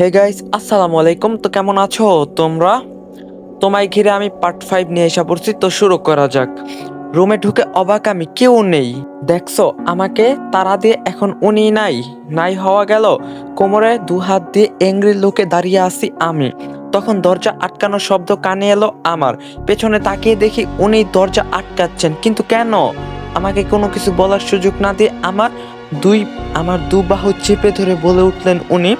Hey guys আসসালামু আলাইকুম। তো কেমন আছো তোমরা? তোমায় ঘিরে আমি পার্ট ফাইভ নিয়ে এসে পড়ছি। তো শুরু করা যাক। রুমে ঢুকে অবাক আমি, কেউ নেই। দেখছ, আমাকে তারা দিয়ে এখন উনি নাই। নাই হওয়া গেল। কোমরে দু হাত দিয়ে এংরি লোকে দাঁড়িয়ে আছি আমি। তখন দরজা আটকানোর শব্দ কানে এলো আমার। পেছনে তাকিয়ে দেখি উনি দরজা আটকাচ্ছেন। কিন্তু কেন? আমাকে কোনো কিছু বলার সুযোগ না দিয়ে আমার দুই, আমার দু বাহু চেপে ধরে বলে উঠলেন উনি।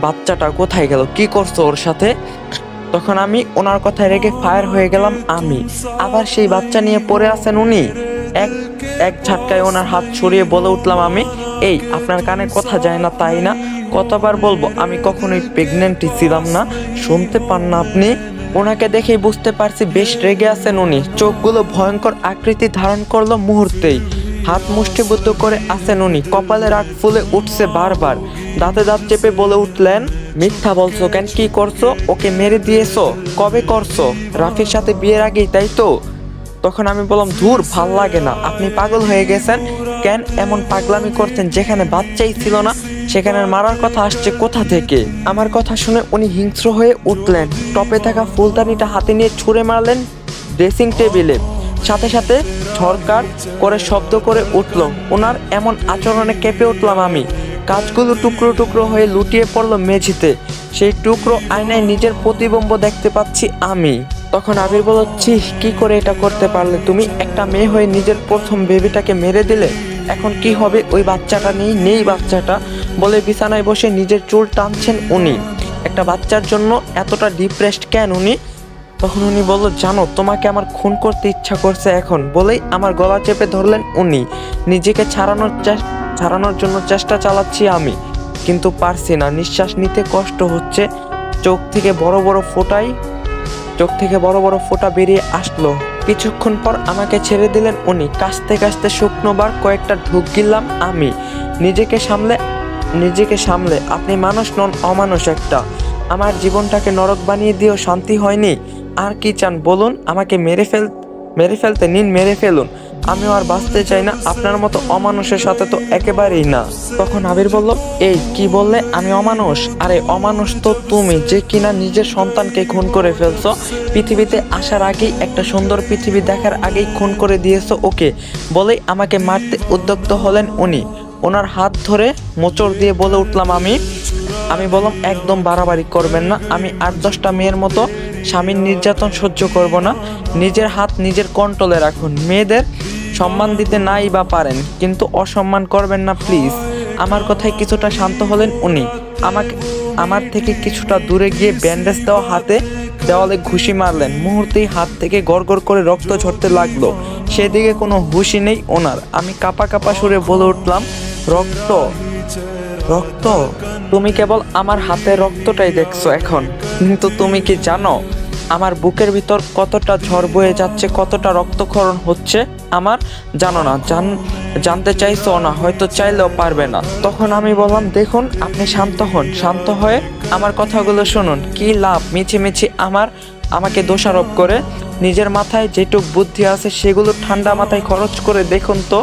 বাচ্চাটা কোথায় গেল? কি করছ ওর সাথে? তখন আমি ওনার কথায় রেগে ফায়ার হয়ে গেলাম আমি। আবার সেই বাচ্চা নিয়ে পড়ে আছেন উনি। এক এক ঝাটকায় ওনার হাত ছড়িয়ে বলে উঠলাম আমি, এই, আপনার কানে কথা যায় না, তাই না? কতবার বলব, আমি কখনোই প্রেগনেন্টই ছিলাম না। শুনতে পান না আপনি? ওনাকে দেখেই বুঝতে পারছি বেশ রেগে আছেন উনি। চোখগুলো ভয়ঙ্কর আকৃতি ধারণ করল মুহূর্তেই। হাত মুষ্টিবদ্ধ করে আছেন উনি। কপালে রাগ ফুলে উঠছে বারবার। দাঁতে দাঁত চেপে বলে উঠলেন, মিথ্যা বলছো কেন? কি করছ? ওকে মেরে দিয়েছ? কবে করছ? রাফির সাথে বিয়ের আগেই, তাই তো? তখন আমি বললাম, ধুর, ভালো লাগে না। আপনি পাগল হয়ে গেছেন। কেন এমন পাগলামি করছেন? যেখানে বাচ্চাই ছিল না সেখানে মারার কথা আসছে কোথা থেকে? আমার কথা শুনে উনি হিংস্র হয়ে উঠলেন। টপে থাকা ফুলদানিটা হাতে নিয়ে ছুঁড়ে মারলেন ড্রেসিং টেবিলে। সাথে সাথে ঝরকার করে শব্দ করে উঠল। ওনার এমন আচরণে কেঁপে উঠলাম আমি। কাজগুলো টুকরো টুকরো হয়ে লুটিয়ে পড়ল মেঝেতে। সেই টুকরো আয়নায় নিজের প্রতিবিম্ব দেখতে পাচ্ছি আমি। তখন আবির বলছি কি করে এটা করতে পারলে? তুমি একটা মেয়ে হয়ে নিজের প্রথম বেবিটাকে মেরে দিলে? এখন কি হবে? ওই বাচ্চাটা নেই নেই বাচ্চাটা? বলে বিছানায় বসে নিজের চুল টানছেন উনি। একটা বাচ্চার জন্য এতটা ডিপ্রেসড কেন উনি? তখন উনি বলল, জানো, তোমাকে আমার খুন করতে ইচ্ছা করছে এখন। বলেই আমার গলা চেপে ধরলেন উনি। নিজেকে ছাড়ানোর ছাড়ানোর জন্য চেষ্টা চালাচ্ছি আমি, কিন্তু পারছি না। নিঃশ্বাস নিতে কষ্ট হচ্ছে। চোখ থেকে বড় বড় ফোটাই, চোখ থেকে বড় বড় ফোঁটা বেরিয়ে আসলো। কিছুক্ষণ পর আমাকে ছেড়ে দিলেন উনি। কাশতে কাশতে শুকনোবার কয়েকটা ঢুক গিললাম আমি। নিজেকে সামলে নিজেকে সামলে। আপনি মানুষ নন, অমানুষ একটা। আমার জীবনটাকে নরক বানিয়ে দিয়েও শান্তি হয়নি। আর কি চান বলুন, আমাকে মেরে ফেল, মেরে ফেলতে নিন, মেরে ফেলুন। আমিও আর বাঁচতে চাই না, আপনার মতো অমানুষের সাথে তো একেবারেই না। তখন আবির বলল, এই, কি বললে? আমি অমানুষ। আরে, অমানুষ তো তুমি, যে কিনা নিজের সন্তানকে খুন করে ফেলছো। পৃথিবীতে আসার আগেই, একটা সুন্দর পৃথিবী দেখার আগেই খুন করে দিয়েছ ওকে। বলেই আমাকে মারতে উদ্যক্ত হলেন উনি। ওনার হাত ধরে মোচড় দিয়ে বলে উঠলাম আমি। আমি বললাম, একদম বাড়াবাড়ি করবেন না। আমি আট দশটা মেয়ের মতো স্বামীর নির্যাতন সহ্য করব না। নিজের হাত নিজের কন্ট্রোলে রাখুন। মেয়েদের সম্মান দিতে নাই বা পারেন, কিন্তু অসম্মান করবেন না, প্লিজ। আমার কথায় কিছুটা শান্ত হলেন উনি। আমাকে আমার থেকে কিছুটা দূরে গিয়ে ব্যান্ডেজ দেওয়া হাতে দেওয়ালে ঘুষি মারলেন। মুহূর্তেই হাত থেকে গড়গড় করে রক্ত ঝরতে লাগল। সেদিকে কোনো হুশি নেই ওনার। আমি কাপা কাপা সুরে বলে উঠলাম, রক্ত রক্ত। তুমি কেবল আমার হাতের রক্তটাই দেখছ এখন। কিন্তু তুমি কি জানো, আমার বুকের ভিতর কতটা ঝড় বয়ে যাচ্ছে, কতটা রক্তক্ষরণ হচ্ছে? আমার জানো না, জান, জানতে চাইছো না, হয়তো চাইলেও পারবে না। তখন আমি বললাম, দেখুন, আপনি শান্ত হন, শান্ত হয়ে আমার কথাগুলো শুনুন। কি লাভ মিছি মিছি আমার, আমাকে দোষারোপ করে? নিজের মাথায় যেটুক বুদ্ধি আছে, সেগুলো ঠান্ডা মাথায় খরচ করে দেখুন তো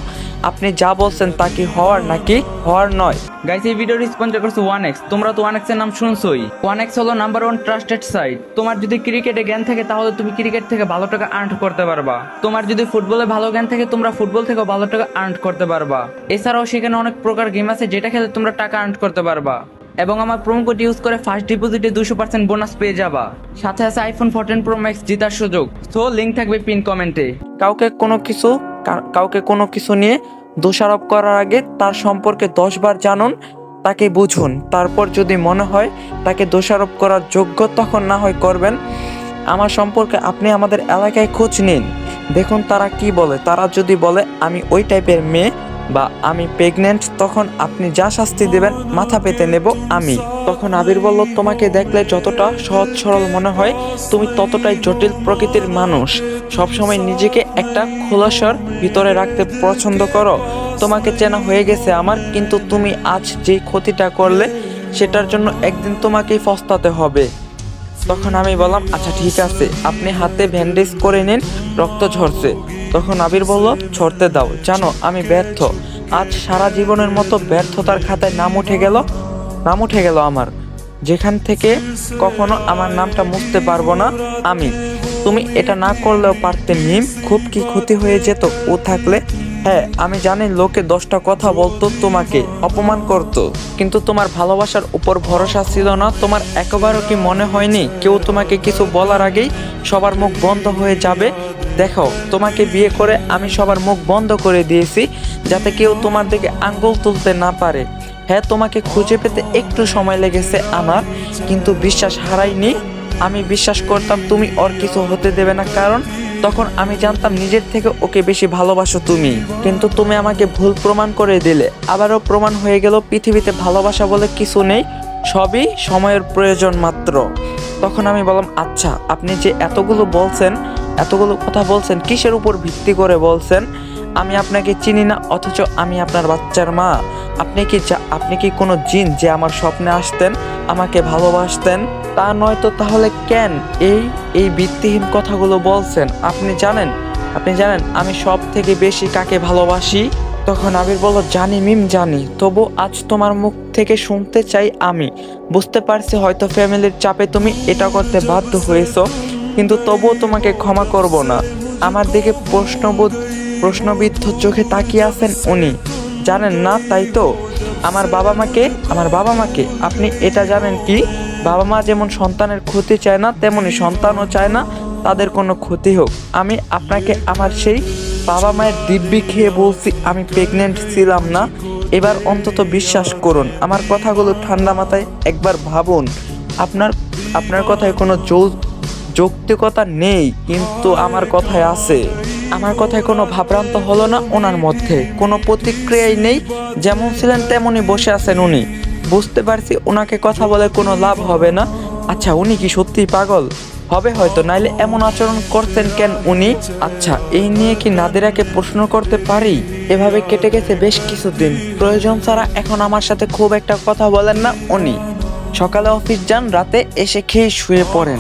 আপনি যা বলছেন তা কি হওয়ার নাকি হওয়ার নয়? গাইস এই ভিডিওটি স্পন্সর করছে ওয়ান এক্স তোমরা তো ওয়ান এক্সের নাম শুনছোই। ওয়ান এক্স হলো নাম্বার ওয়ান ট্রাস্টেড সাইট তোমার যদি ক্রিকেটে জ্ঞান থাকে তাহলে তুমি ক্রিকেট থেকে ভালো টাকা আর্ন করতে পারবা। তোমার যদি ফুটবলে ভালো জ্ঞান থাকে তোমরা ফুটবল থেকেও ভালো টাকা আর্ন করতে পারবা। এছাড়াও সেখানে অনেক প্রকার গেম আছে যেটা খেলে তোমরা টাকা আর্ন করতে পারবা। এবং আমার প্রোমো কোড ইউজ করে ফার্স্ট ডিপোজিটে দুশো পার্সেন্ট বোনাস পেয়ে যাবা। সাথে আছে আইফোন ফোরটিন প্রো ম্যাক্স জেতার সুযোগ। সো লিঙ্ক থাকবে পিন কমেন্টে কাউকে কোনো কিছু কাউকে কোনো কিছু নিয়ে দোষারোপ করার আগে তার সম্পর্কে দশবার জানুন, তাকে বুঝুন। তারপর যদি মনে হয় তাকে দোষারোপ করার যোগ্য, তখন না হয় করবেন। আমার সম্পর্কে আপনি আমাদের এলাকায় খোঁজ নিন। দেখুন তারা কি বলে। তারা যদি বলে, আমি ওই টাইপের মেয়ে বা আমি প্রেগনেন্ট তখন আপনি যা শাস্তি দেবেন, মাথা পেতে নেব আমি। তখন আবির বলল, তোমাকে দেখলে যতটা সহজ সরল মনে হয়, তুমি ততটাই জটিল প্রকৃতির মানুষ। সবসময় নিজেকে একটা খোলাসার ভিতরে রাখতে পছন্দ করো। তোমাকে চেনা হয়ে গেছে আমার, কিন্তু তুমি আজ যেই ক্ষতিটা করলে, সেটার জন্য একদিন তোমাকেই ফস্তাতে হবে। তখন আমি বললাম আচ্ছা ঠিক আছে। আপনি হাতে ব্যান্ডেজ করে নিন, রক্ত ঝরছে। তখন আবির বলল, ছড়তে দাও। জানো, আমি ব্যর্থ। আজ সারা জীবনের মতো ব্যর্থতার খাতায় নাম উঠে গেল, নাম উঠে গেল আমার। যেখান থেকে কখনো আমার নামটা মুছতে পারব না, আমি। তুমি এটা না করলেও পারতে, মিম। খুব কি ক্ষতি হয়ে যেত ও থাকলে হ্যাঁ আমি জানি লোকে দশটা কথা বলতো, তোমাকে অপমান করতো। কিন্তু তোমার ভালোবাসার উপর ভরসা ছিল না, তোমার একেবারও কি মনে হয়নি? কেউ তোমাকে কিছু বলার আগেই সবার মুখ বন্ধ হয়ে যাবে? দেখো, তোমাকে বিয়ে করে আমি সবার মুখ বন্ধ করে দিয়েছি, যাতে কেউ তোমার দিকে আঙ্গুল তুলতে না পারে। হ্যাঁ তোমাকে খুঁজে পেতে একটু সময় লেগেছে আমার, কিন্তু বিশ্বাস হারাইনি। আমি বিশ্বাস করতাম তুমি ওর কিছু হতে দেবে না, কারণ তখন আমি জানতাম নিজের থেকে ওকে বেশি ভালোবাসো তুমি। কিন্তু তুমি আমাকে ভুল প্রমাণ করে দিলে। আবারও প্রমাণ হয়ে গেল পৃথিবীতে ভালোবাসা বলে কিছু নেই, সবই সময়ের প্রয়োজন মাত্র। তখন আমি বললাম আচ্ছা আপনি যে এতগুলো বলছেন, এতগুলো কথা বলছেন, কিসের উপর ভিত্তি করে বলছেন? আমি আপনাকে চিনি না, অথচ আমি আপনার বাচ্চার মা। আপনি কি আপনি কি কোনো জিন যে আমার স্বপ্নে আসতেন, আমাকে ভালোবাসতেন? তা নয় তো তাহলে কেন? এই এই ভিত্তিহীন কথাগুলো বলছেন, আপনি জানেন? আপনি জানেন আমি সব থেকে বেশি কাকে ভালোবাসি? তখন আবির বলল, জানি মিম, জানি। তবু আজ তোমার মুখ থেকে শুনতে চাই আমি। বুঝতে পারছি হয়তো ফ্যামিলির চাপে তুমি এটা করতে বাধ্য হয়েছ, কিন্তু তবুও তোমাকে ক্ষমা করব না। আমার দিকে প্রশ্নবোধ প্রশ্নবিদ্ধ চোখে তাকিয়ে আছেন উনি। জানেন না, তাই তো? আমার বাবা মাকে, আমার বাবা মাকে, আপনি এটা জানেন কি? বাবা মা যেমন সন্তানের ক্ষতি চায় না, তেমনি সন্তানও চায় না, তাদের কোনো ক্ষতি হোক। আমি আপনাকে আমার সেই বাবা মায়ের দিব্যি খেয়ে বলছি, আমি প্রেগনেন্ট ছিলাম না। এবার অন্তত বিশ্বাস করুন, আমার কথাগুলো ঠান্ডা মাথায় একবার ভাবুন। আপনার আপনার কথায় কোনো যৌক্তিকতা নেই, কিন্তু আমার কথায় আছে। আমার কথায় কোনো ভাবরান্ত হলো না ওনার মধ্যে। কোনো প্রতিক্রিয়াই নেই, যেমন ছিলেন তেমনই বসে আছেন উনি। বুঝতে পারছি ওনাকে কথা বলে কোনো লাভ হবে না। আচ্ছা উনি কি সত্যিই পাগল? হবে হয়তো, নাইলে এমন আচরণ করতেন কেন উনি? আচ্ছা এই নিয়ে কি নাদিরাকে প্রশ্ন করতে পারি? এভাবে কেটে গেছে বেশ কিছুদিন। প্রয়োজন ছাড়া এখন আমার সাথে খুব একটা কথা বলেন না উনি। সকালে অফিস যান, রাতে এসে খেয়ে শুয়ে পড়েন।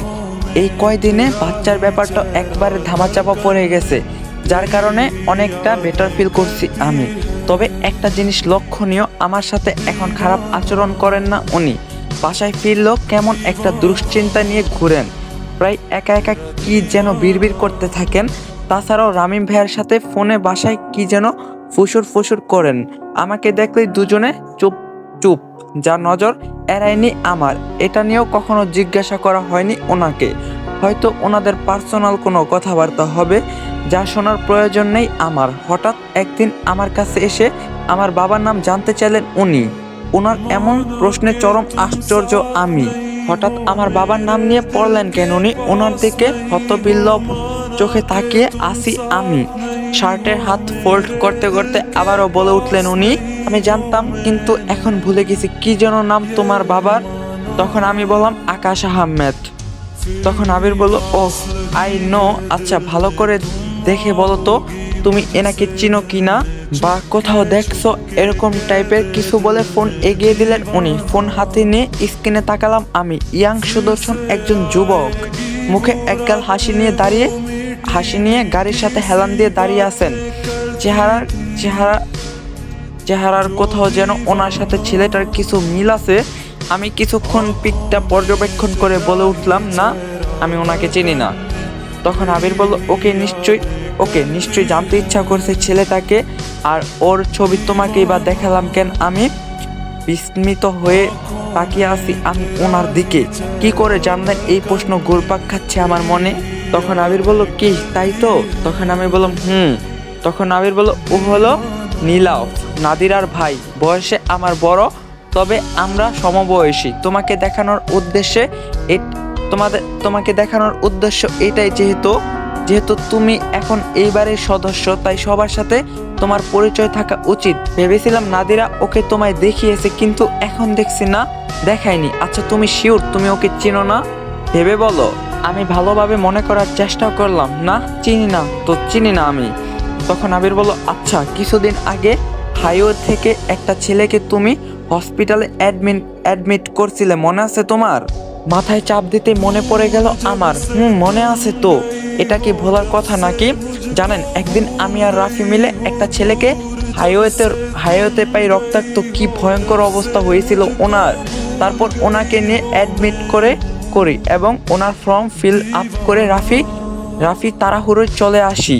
এই কয়দিনে বাচ্চার ব্যাপারটা একবারে ধামাচাপা পড়ে গেছে। যার কারণে অনেকটা বেটার ফিল করছি আমি। তবে একটা জিনিস লক্ষণীয়, আমার সাথে এখন খারাপ আচরণ করেন না উনি। বাসায় ফিরলেও কেমন একটা দুশ্চিন্তা নিয়ে ঘুরেন। প্রায় একা একা কি যেন বিড়বিড় করতে থাকেন। তাছাড়াও রামিম ভাইয়ের সাথে ফোনে বাসায় কি যেন ফুসুর ফুসুর করেন। আমাকে দেখলেই দুজনে চুপ চুপ যা নজর এড়ায়নি আমার। এটা নিয়েও কখনো জিজ্ঞাসা করা হয়নি ওনাকে। হয়তো ওনাদের পার্সোনাল কোনো কথাবার্তা হবে যা শোনার প্রয়োজন নেই আমার। হঠাৎ একদিন আমার কাছে এসে আমার বাবার নাম জানতে চাইলেন উনি। ওনার এমন প্রশ্নে চরম আশ্চর্য আমি। হঠাৎ আমার বাবার নাম নিয়ে পড়লেন কেন উনি? ওনার দিকে হতবিল্লভ চোখে তাকিয়ে আসি আমি। শার্টের হাত ফোল্ড করতে করতে আবারও বলে উঠলেন উনি, আমি জানতাম, কিন্তু এখন ভুলে গেছি। কি যেন নাম তোমার বাবার? তখন আমি বললাম, আকাশ আহমেদ। তখন আবির বলল, ওহ, আই নো আচ্ছা ভালো করে দেখে বলো তো, তুমি এনাকে চিনো কি না বা কোথাও দেখছ এরকম টাইপের কিছু বলে ফোন এগিয়ে দিলেন উনি। ফোন হাতে নিয়ে স্ক্রিনে তাকালাম আমি, ইয়াং সুদর্শন একজন যুবক। মুখে একগাল হাসি নিয়ে দাঁড়িয়ে, হাসি নিয়ে গাড়ির সাথে হেলান দিয়ে দাঁড়িয়ে আছেন। চেহারার, চেহারা, চেহারার কোথাও যেন ওনার সাথে ছেলেটার কিছু মিল আছে আমি কিছুক্ষণ পিকটা পর্যবেক্ষণ করে বলে উঠলাম, না, আমি ওনাকে চিনি না। তখন আবির বলল, ওকে নিশ্চয়ই ওকে নিশ্চয়ই জানতে ইচ্ছা করছে ছেলেটাকে, আর ওর ছবি তোমাকেই বা দেখালাম কেন? আমি বিস্মিত হয়ে তাকিয়ে আছি আমি ওনার দিকে। কি করে জানলেন? এই প্রশ্ন ঘুরপাক খাচ্ছে আমার মনে। তখন আবির বলল, কি, তাই তো? তখন আমি বললাম, হুম। তখন আবির বলল, ও হলো নীলাও নাদিরার ভাই, বয়সে আমার বড় তবে আমরা সমবয়সী। তোমাকে দেখানোর উদ্দেশ্যে তোমাদের তোমাকে দেখানোর উদ্দেশ্য এটাই যেহেতু যেহেতু তুমি এখন এইবারের সদস্য, তাই সবার সাথে তোমার পরিচয় থাকা উচিত। ভেবেছিলাম নাদিরা ওকে তোমায় দেখিয়েছে, কিন্তু এখন দেখছি না, দেখায়নি। আচ্ছা তুমি শিওর তুমি ওকে চিনো না? ভেবে বলো। আমি ভালোভাবে মনে করার চেষ্টা করলাম। না, চিনি না। তো চিনি না আমি। তখন আবির বলো আচ্ছা কিছুদিন আগে হাইওয়ে থেকে একটা ছেলেকে তুমি হসপিটালে অ্যাডমিট অ্যাডমিট করছিলে, মনে আছে তোমার? মাথায় চাপ দিতে মনে পড়ে গেল আমার। হুম, মনে আছে তো। এটা কি ভোলার কথা নাকি? জানেন, একদিন আমি আর রাফি মিলে একটা ছেলেকে হাইওয়েতে হাইওয়েতে পাই রক্তাক্ত, কি ভয়ঙ্কর অবস্থা হয়েছিল ওনার। তারপর ওনাকে নিয়ে অ্যাডমিট করে, করি এবং ওনার ফর্ম ফিল আপ করে রাফি রাফি তাড়াহুড়োয় চলে আসি।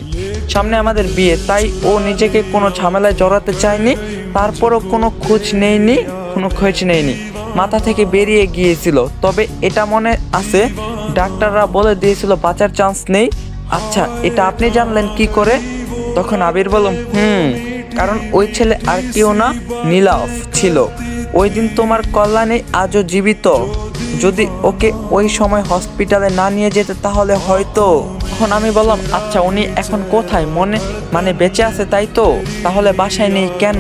সামনে আমাদের বিয়ে, তাই ও নিজেকে কোনো ঝামেলায় জড়াতে চায়নি, তারপরও কোনো খোঁজ নেয়নি, কোনো খোঁজ নেয়নি। মাথা থেকে বেরিয়ে গিয়েছিল। তবে এটা মনে আছে, ডাক্তাররা বলে দিয়েছিল, বাঁচার চান্স নেই। আচ্ছা এটা আপনি জানলেন কি করে? তখন আবির বললাম, হুম, কারণ ওই ছেলে আর কেউ না নীলাফ ছিল। ওই দিন তোমার কল্যাণে আজও জীবিত। যদি ওকে ওই সময় হসপিটালে না নিয়ে যেতে, তাহলে হয়তো তখন আমি বললাম আচ্ছা উনি এখন কোথায়? মনে মানে বেঁচে আছে তাই তো? তাহলে বাসায় নেই কেন?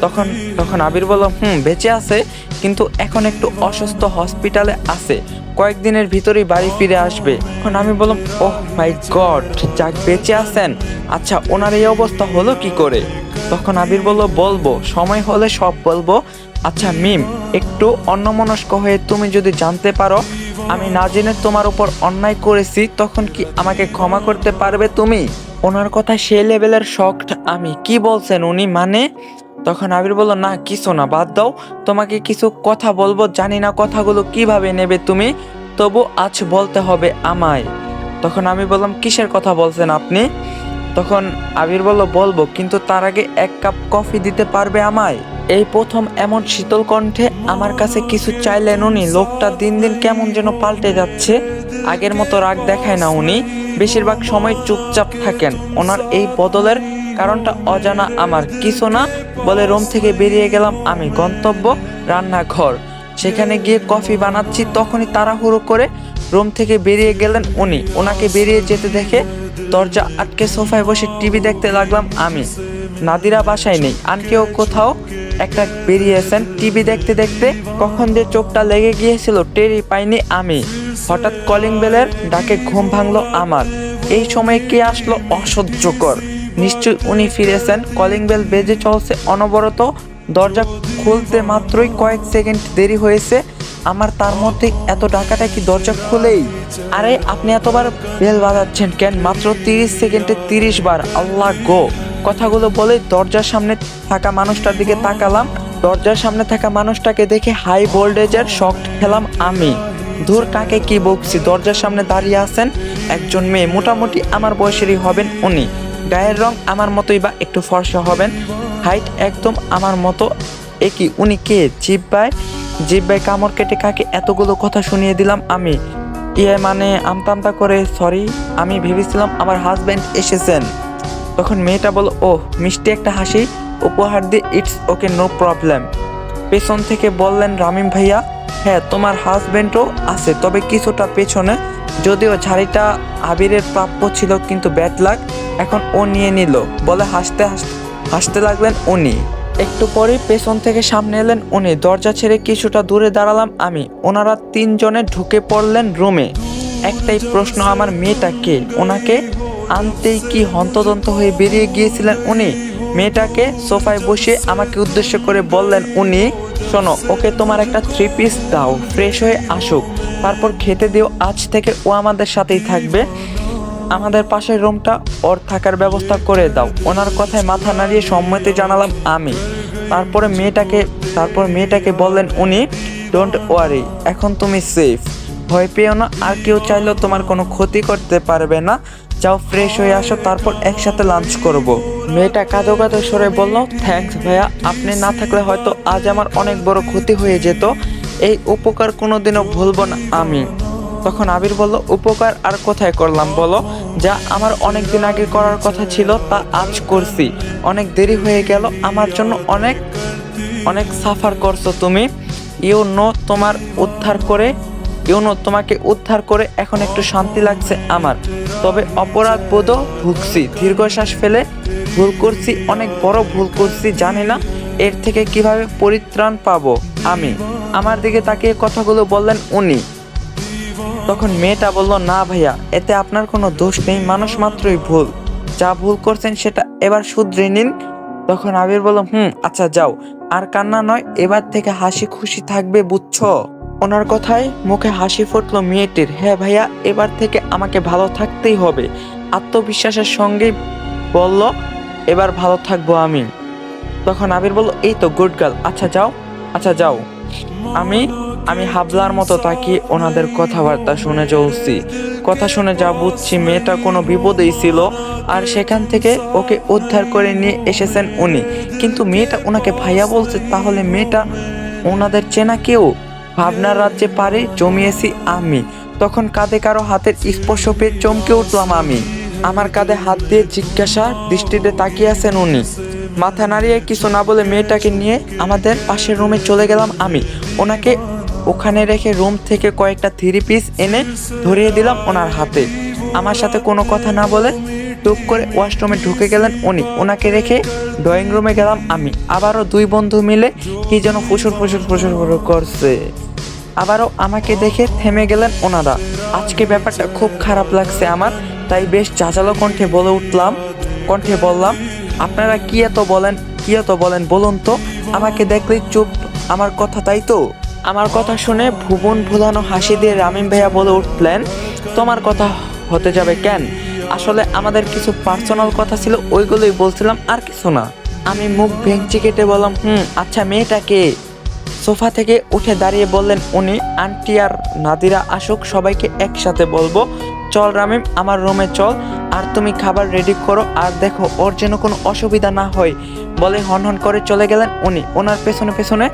তখন তখন আবির বললাম, হুম, বেঁচে আছে, কিন্তু এখন একটু অসুস্থ হসপিটালে আছে। কয়েকদিনের ভিতরেই বাড়ি ফিরে আসবে। এখন আমি বললাম, ওহ মাই গড, যাক, বেঁচে আছেন। আচ্ছা ওনার এই অবস্থা হলো কি করে? তখন আবির বলল, বলব, সময় হলে সব বলব। আচ্ছা মিম, একটু অন্যমনস্ক হয়ে তুমি যদি জানতে পারো আমি না জেনে তোমার উপর অন্যায় করেছি, তখন কি আমাকে ক্ষমা করতে পারবে তুমি? ওনার কথা সেই লেভেলের শখড আমি। কি বলছেন উনি? মানে? তখন আবির বলল, না, কিছু না, বাদ দাও। তোমাকে কিছু কথা বলব, জানি না কথাগুলো কীভাবে নেবে তুমি। তবু আজ বলতে হবে আমায়। তখন আমি বললাম, কিসের কথা বলছেন আপনি? তখন আবির বলল, বলব, কিন্তু তার আগে এক কাপ কফি দিতে পারবে আমায়? এই প্রথম এমন শীতল কণ্ঠে আমার কাছে কিছু চাইলেন উনি। লোকটা দিন দিন কেমন যেন পাল্টে যাচ্ছে। আগের মতো রাগ দেখায় না উনি। বেশিরভাগ সময় চুপচাপ থাকেন। ওনার এই বদলের কারণটা অজানা আমার। কিছু না বলে রুম থেকে বেরিয়ে গেলাম আমি। গন্তব্য রান্নাঘর। সেখানে গিয়ে কফি বানাচ্ছি। তখনই তাড়াহুড়ো করে রুম থেকে বেরিয়ে গেলেন উনি। ওনাকে বেরিয়ে যেতে দেখে দরজা আটকে সোফায় বসে টিভি দেখতে লাগলাম আমি। নাদিরা বাসায় নেই। আনকেও কোথাও একটা বেরিয়েছেন টিভি দেখতে দেখতে। কখন যে চোখটা লেগে গিয়েছিল টেরি পাইনি আমি। হঠাৎ কলিং বেলের ডাকে ঘুম ভাঙলো আমার। এই সময় কে আসলো অসহ্যকর। নিশ্চয়ই উনি ফিরেছেন। কলিং বেল বেজে চলছে অনবরত। দরজা খুলতে মাত্রই কয়েক সেকেন্ড দেরি হয়েছে। আমার তার মধ্যে এত ডাকাটা কি দরজা খুলেই? আরে, আপনি এতবার বেল বাজাচ্ছেন কেন? মাত্র তিরিশ সেকেন্ডে তিরিশ বার। আল্লাহ গো। কথাগুলো বলে দরজার সামনে থাকা মানুষটার দিকে তাকালাম। দরজার সামনে থাকা মানুষটাকে দেখে হাই ভোল্টেজের শক খেলাম আমি। ধুর, কাকে কি বকছি? দরজার সামনে দাঁড়িয়ে আছেন একজন মেয়ে। মোটামুটি আমার বয়সেরই হবেন উনি। গায়ের রং আমার মতোই বা একটু ফর্সা হবেন। হাইট একদম আমার মতো। একই উনি কে? জিব্বায় জিব্বায় কামড় কেটে কাকে এতগুলো কথা শুনিয়ে দিলাম আমি। ইয়ে মানে আমতা আমতা করে, সরি, আমি ভেবেছিলাম আমার হাজব্যান্ড এসেছেন। তখন মেয়েটা বলল ও মিষ্টি একটা হাসি, উপহার দিয়ে ইটস ওকে নো প্রবলেম পেছন থেকে বললেন, রামিম ভাইয়া হ্যাঁ তোমার হাজব্যান্ডও আছে, তবে কিছুটা পেছনে। যদিও ঝাড়িটা আবিরের প্রাপ্য ছিল, কিন্তু ব্যাড লাক এখন ও নিয়ে নিল। বলে হাসতে হাসতে হাসতে লাগলেন উনি। একটু পরেই পেছন থেকে সামনে এলেন উনি। দরজা ছেড়ে কিছুটা দূরে দাঁড়ালাম আমি। ওনারা তিনজনে ঢুকে পড়লেন রুমে। একটাই প্রশ্ন, আমার মেয়েটা কে? ওনাকে? আনতেই কি হন্তদন্ত হয়ে বেরিয়ে গিয়েছিলেন উনি। মেয়েটাকে সোফায় বসে আমাকে উদ্দেশ্য করে বললেন, উনি, শোনো, ওকে তোমার একটা থ্রি পিস দাও। ফ্রেশ হয়ে আসুক। তারপর খেতে দিও। আজ থেকে ও আমাদের সাথেই থাকবে। আমাদের পাশের রুমটা ওর থাকার ব্যবস্থা করে দাও। ওনার কথায় মাথা নাড়িয়ে সম্মতি জানালাম আমি। তারপরে মেয়েটাকে তারপর মেয়েটাকে বললেন উনি ডোন্ট ওয়ারি এখন তুমি সেফ ভয় পেও না, আর কেউ চাইলেও তোমার কোনো ক্ষতি করতে পারবে না। যাও ফ্রেশ হয়ে আসো, তারপর একসাথে লাঞ্চ করব। মেয়েটা কাঁদো কাঁদো সরে বলল থ্যাঙ্কস ভাইয়া, আপনি না থাকলে হয়তো আজ আমার অনেক বড় ক্ষতি হয়ে যেত। এই উপকার কোনোদিনও ভুলবো না আমি। তখন আবির বলল, উপকার আর কোথায় করলাম বলো? যা আমার অনেক দিন আগে করার কথা ছিল, তা আজ করছি। অনেক দেরি হয়ে গেল, আমার জন্য অনেক অনেক সাফার করছ তুমি। ইউ নো তোমার উদ্ধার করে ইউ নো তোমাকে উদ্ধার করে এখন একটু শান্তি লাগছে আমার। তবে অপরাধ বোধও ভুগছি। দীর্ঘশ্বাস ফেলে ভুল করছি, অনেক বড় ভুল করছি, জানি না এর থেকে কীভাবে পরিত্রাণ পাবো আমি। আমার দিকে তাকিয়ে কথাগুলো বললেন উনি। তখন মেয়েটা বলল, না ভাইয়া, এতে আপনার কোনো দোষ নেই, মানুষ মাত্রই ভুল। যা ভুল করছেন সেটা এবার শুধরে নিন। তখন আবির বলল, হুম আচ্ছা যাও। আর কান্না নয়, এবার থেকে হাসি খুশি থাকবে, বুঝছ? ওনার কথায় মুখে হাসি ফুটলো মেয়েটির হ্যাঁ ভাইয়া, এবার থেকে আমাকে ভালো থাকতেই হবে। আত্মবিশ্বাসের সঙ্গেই বলল, এবার ভালো থাকব আমি। তখন আবির বলল, এই তো গুড গার্ল আচ্ছা যাও আচ্ছা যাও। আমি আমি হাবলার মতো তাকিয়ে ওনাদের কথাবার্তা শুনে চলছি কথা শুনে যা বুঝছি, মেয়েটা কোনো বিপদেই ছিল, আর সেখান থেকে ওকে উদ্ধার করে নিয়ে এসেছেন উনি। কিন্তু মেয়েটা ওনাকে ভাইয়া বলছে, তাহলে মেয়েটা ওনাদের চেনা কেউ? ভাবনার রাজ্যে পারে জমিয়েছি আমি। তখন কাঁধে কারও হাতের স্পর্শ পেয়ে চমকে উঠলাম আমি। আমার কাঁধে হাত দিয়ে জিজ্ঞাসা দৃষ্টিতে তাকিয়ে আছেন উনি। মাথা নাড়িয়ে কিছু না বলে মেয়েটাকে নিয়ে আমাদের পাশের রুমে চলে গেলাম আমি। ওনাকে ওখানে রেখে রুম থেকে কয়েকটা থ্রি পিস এনে ধরিয়ে দিলাম ওনার হাতে। আমার সাথে কোনো কথা না বলে টুক করে ওয়াশরুমে ঢুকে গেলেন উনি। ওনাকে রেখে ড্রয়িং রুমে গেলাম আমি। আবারও দুই বন্ধু মিলে কি যেন ফুসুর ফুসুর ফুসুর ফুসুর করছে। আবারও আমাকে দেখে থেমে গেলেন ওনারা। আজকে ব্যাপারটা খুব খারাপ লাগছে আমার, তাই বেশ চাচালো কণ্ঠে বলে উঠলাম, কণ্ঠে বললাম, আপনারা কি এত বলেন, কি এত বলেন বলুন তো? আমাকে দেখলেই চুপ, আমার কথা তাই তো? আমার কথা শুনে ভুবন ভুলানো হাসি দিয়ে রামিম ভাইয়া বলে উঠলেন, তোমার কথা হতে যাবে কেন? আসলে আমাদের কিছু পার্সোনাল কথা ছিল, ওইগুলোই বলছিলাম, আর কিছু না। আমি মুখ ভেঙচি কেটে বললাম, হুম আচ্ছা মেয়েটাকে সোফা থেকে উঠে দাঁড়িয়ে বললেন উনি, আন্টি আর নাদিরা আসুক, সবাইকে একসাথে বলব। চল রামিম, আমার রুমে চল, আর তুমি খাবার রেডি করো, আর দেখো, ওর যেন কোনো অসুবিধা না হয়। বলে হন হন করে চলে গেলেন উনি। ওনার পেছনে পেছনে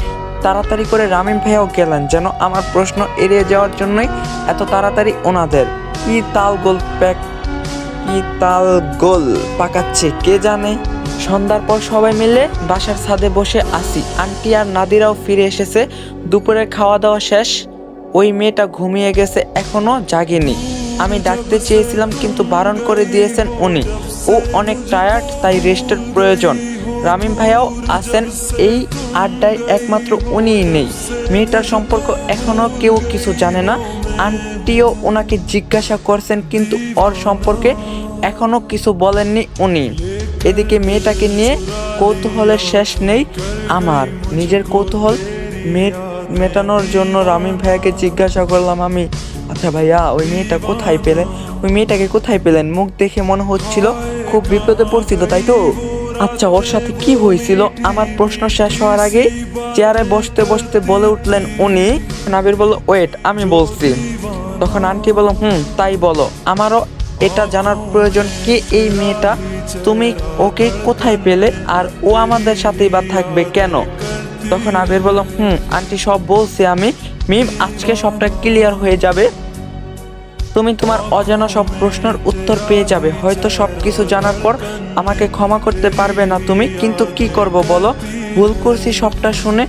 তাড়াতাড়ি করে রামিম ভাইয়াও গেলেন, যেন আমার প্রশ্ন এড়িয়ে যাওয়ার জন্যই এত তাড়াতাড়ি ওনাদের। কি তাল গোল প্যাক, কি তাল গোল পাকাচ্ছে, কে জানে? সন্ধ্যার পর সবাই মিলে বাসার ছাদে বসে আসি আন্টি আর নাদিরাও ফিরে এসেছে। দুপুরের খাওয়া দাওয়া শেষ। ওই মেয়েটা ঘুমিয়ে গেছে, এখনও জাগেনি। আমি ডাকতে চেয়েছিলাম, কিন্তু বারণ করে দিয়েছেন উনি। ও অনেক টায়ার্ড তাই রেস্টের প্রয়োজন। রামিম ভাইয়াও আছেন এই আড্ডায় একমাত্র উনিই নেই। মেয়েটার সম্পর্ক এখনও কেউ কিছু জানে না। আন্টিও ওনাকে জিজ্ঞাসা করছেন, কিন্তু ওর সম্পর্কে এখনও কিছু বলেননি উনি। এদিকে মেয়েটাকে নিয়ে কৌতূহলের শেষ নেই আমার। নিজের কৌতূহল মেটানোর জন্য রামিম ভাইয়াকে জিজ্ঞাসা করলাম, আমি আচ্ছা ভাইয়া, ওই মেয়েটা কোথায় পেলেন ওই মেয়েটাকে কোথায় পেলেন? মুখ দেখে মনে হচ্ছিল খুব বিপদে পড়ছিল, তাই তো? আচ্ছা ওর সাথে কি হয়েছিল? আমার প্রশ্ন শেষ হওয়ার আগে চেয়ারে বসতে বসতে বলে উঠলেন উনি। নাবির বলল, ওয়েট, আমি বলছি। তখন আন্টি বলল, হুম, তাই বলো। আমারও এটা জানার প্রয়োজন কে এই মেয়েটা? তুমি ওকে কোথায় পেলে? আর ও আমাদের সাথেই বা থাকবে কেন? তখন আবির বলল, হুম, আন্টি সব বলছি আমি। মিম, আজকে সবটা ক্লিয়ার হয়ে যাবে। তুমি তোমার অজানা সব প্রশ্নের উত্তর পেয়ে যাবে। হয়তো সব কিছু জানার পর আমাকে ক্ষমা করতে পারবে না তুমি, কিন্তু কি করব বলো? ভুল করছি সবটা শুনে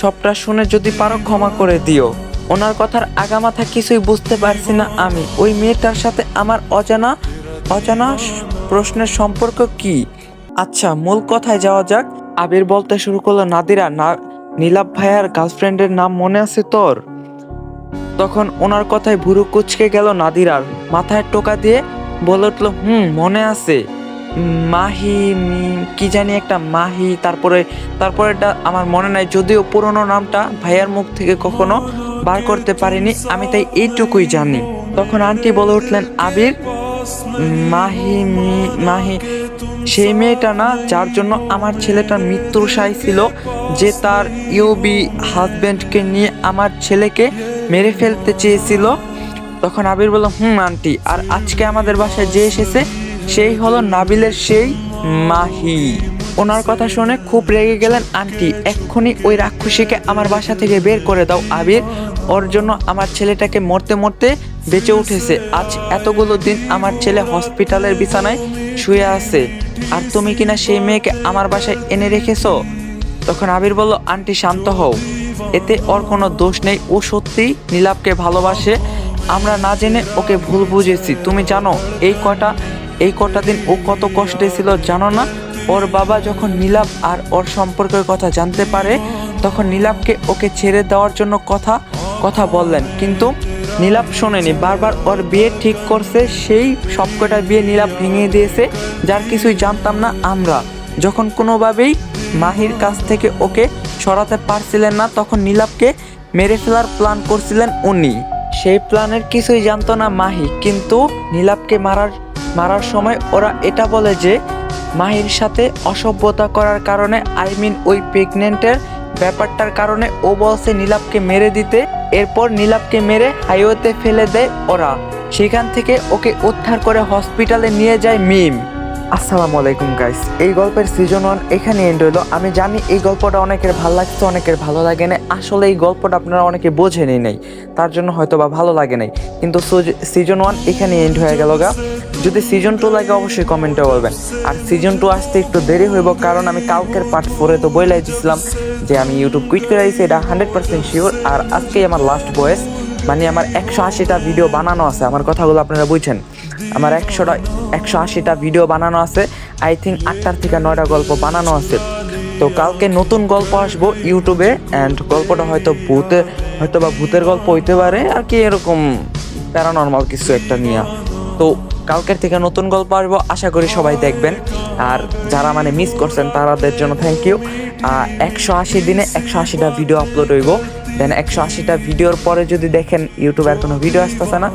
সবটা শুনে যদি পারো ক্ষমা করে দিও। ওনার কথার আগামাথা কিছুই বুঝতে পারছি না আমি। ওই মেয়েটার সাথে আমার অজানা অজানা প্রশ্নের সম্পর্ক কি? আচ্ছা মূল কথায় যাওয়া যাক। আবির বলতে শুরু করল নাদিরা। না, নীলাভ ভাইয়ার গার্লফ্রেন্ডের নাম মনে আছে তোর? তখন ওনার কথায় ভুরু কুচকে গেল নাদিরার মাথায় টোকা দিয়ে বলে উঠল, হুম, মনে আছে। মাহি কি জানি একটা মাহি, তারপরে তারপরেটা আমার মনে নাই, যদিও পুরনো নামটা ভাইয়ার মুখ থেকে কখনো বার করতে পারিনি, আমি তাই এইটুকুই জানি। তখন আন্টি বলে উঠলেন, আবির, মাহি মাহি, সেই মেয়েটা না, যার জন্য আমার ছেলেটা মৃত্যুর সাই ছিল, যে তার ইউবি হাজব্যান্ডকে নিয়ে আমার ছেলেকে মেরে ফেলতে চেয়েছিল। তখন আবির বলল, হুম, আন্টি, আর আজকে আমাদের বাসায় যে এসেছে, সেই হলো নাবিলের সেই মাহি। ওনার কথা শুনে খুব রেগে গেলেন, আন্টি, এক্ষুনি ওই রাক্ষসীকে আমার বাসা থেকে বের করে দাও, আবির। ওর জন্য আমার ছেলেটাকে মরতে মরতে বেঁচে উঠেছে। আজ এতগুলো দিন আমার ছেলে হসপিটালের বিছানায় শুয়ে আছে। আর তুমি কিনা সেই মেয়েকে আমার বাসায় এনে রেখেছো? তখন আবির বলল, আন্টি, শান্ত হও। এতে ওর কোনো দোষ নেই। ও সত্যিই নীলাভকে ভালোবাসে। আমরা না জেনে ওকে ভুল বুঝেছি। তুমি জানো, এই কটা এই কটা দিন ও কত কষ্টে ছিল, জানো না? ওর বাবা যখন নীলাভ আর ওর সম্পর্কের কথা জানতে পারে, তখন নীলাভকে ওকে ছেড়ে দেওয়ার জন্য কথা কথা বললেন। কিন্তু নীলাভ শোনেনি। বারবার ওর বিয়ে ঠিক করছে, সেই সবকটা বিয়ে নীলাভ ভেঙে দিয়েছে, যার কিছুই জানতাম না আমরা। যখন কোনোভাবেই মাহির কাছ থেকে ওকে সরাতে পারছিলেন না, তখন নীলাভকে মেরে ফেলার প্ল্যান করছিলেন উনি। সেই প্ল্যানের কিছুই জানতো না মাহি, কিন্তু নীলাভকে মারার মারার সময় ওরা এটা বলে যে, মাহির সাথে অসভ্যতা করার কারণে আই মিন ওই প্রেগনেন্টের ব্যাপারটার কারণে ও বলছে নীলাভকে মেরে দিতে। এরপর নীলাপকে মেরে হাইওয়েতে ফেলে দেয় ওরা। সেখান থেকে ওকে উদ্ধার করে হসপিটালে নিয়ে যায় মিম। আসসালামু আলাইকুম গাইস এই গল্পের সিজন ওয়ান এখানে এন্ড হইল আমি জানি এই গল্পটা অনেকের ভালো লাগছে, অনেকের ভালো লাগে না আসলে এই গল্পটা আপনারা অনেকে বোঝেনই নাই। তার জন্য হয়তো বা ভালো লাগে নাই। কিন্তু সিজন ওয়ান এখানে এন্ড হয়ে গেল গা। যদি সিজন টু লাগে, অবশ্যই কমেন্টে বলবেন। আর সিজন টু আসতে একটু দেরি হইব, কারণ আমি কালকের পার্ট ফোরে তো বইলাই দিছিলাম যে আমি ইউটিউব কুইট করে দিয়েছি এটা হান্ড্রেড পার্সেন্ট শিওর আর আজকেই আমার লাস্ট বয়েস মানে আমার একশো আশিটা ভিডিও বানানো আছে। আমার কথাগুলো আপনারা বুঝছেন। আমার একশোটা, একশো আশিটা ভিডিও বানানো আছে। আই থিঙ্ক আটটার থেকে নয়টা গল্প বানানো আছে। তো কালকে নতুন গল্প আসব ইউটিউবে অ্যান্ড গল্পটা হয়তো ভূতের হয়তো বা ভূতের গল্প হইতে পারে, আর কি এরকম প্যারানর্মাল কিছু একটা নিয়ে। তো কালকের থেকে নতুন গল্প আসব, আশা করি সবাই দেখবেন। আর যারা মানে মিস করছেন, তাদের জন্য থ্যাংক ইউ একশো আশি দিনে একশো আশিটা ভিডিও আপলোড হইব। দেন একশো আশিটা ভিডিওর পরে যদি দেখেন ইউটিউবে আর কোনো ভিডিও আসতেছে না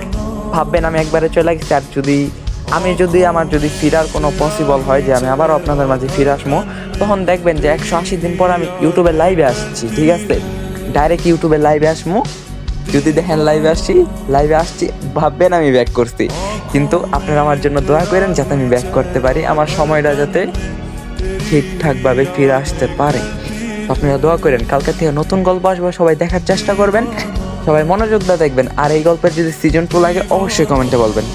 ভাববেন আমি একবারে চলে গেছি, আর যদি আমি যদি আমার যদি ফিরার কোনো পসিবল হয় যে আমি আবারও আপনাদের মাঝে ফিরে আসব, তখন দেখবেন যে একশো আশি দিন পর আমি ইউটিউবে লাইভে আসছি, ঠিক আছে? ডাইরেক্ট ইউটিউবে লাইভে আসব। যদি দেখেন লাইভে আসছি লাইভে আসছি, ভাববেন আমি ব্যাক করছি। কিন্তু আপনারা আমার জন্য দোয়া করেন যাতে আমি ব্যাক করতে পারি, আমার সময়টা যাতে ঠিকঠাকভাবে ফিরে আসতে পারে। আপনারা দোয়া করেন, কালকে থেকে নতুন গল্প আসবে, সবাই দেখার চেষ্টা করবেন। সবাই মনোযোগ দেখবেন আর এই গল্পের যদি সিজন টু লাগে অবশ্যই কমেন্টে বলবেন।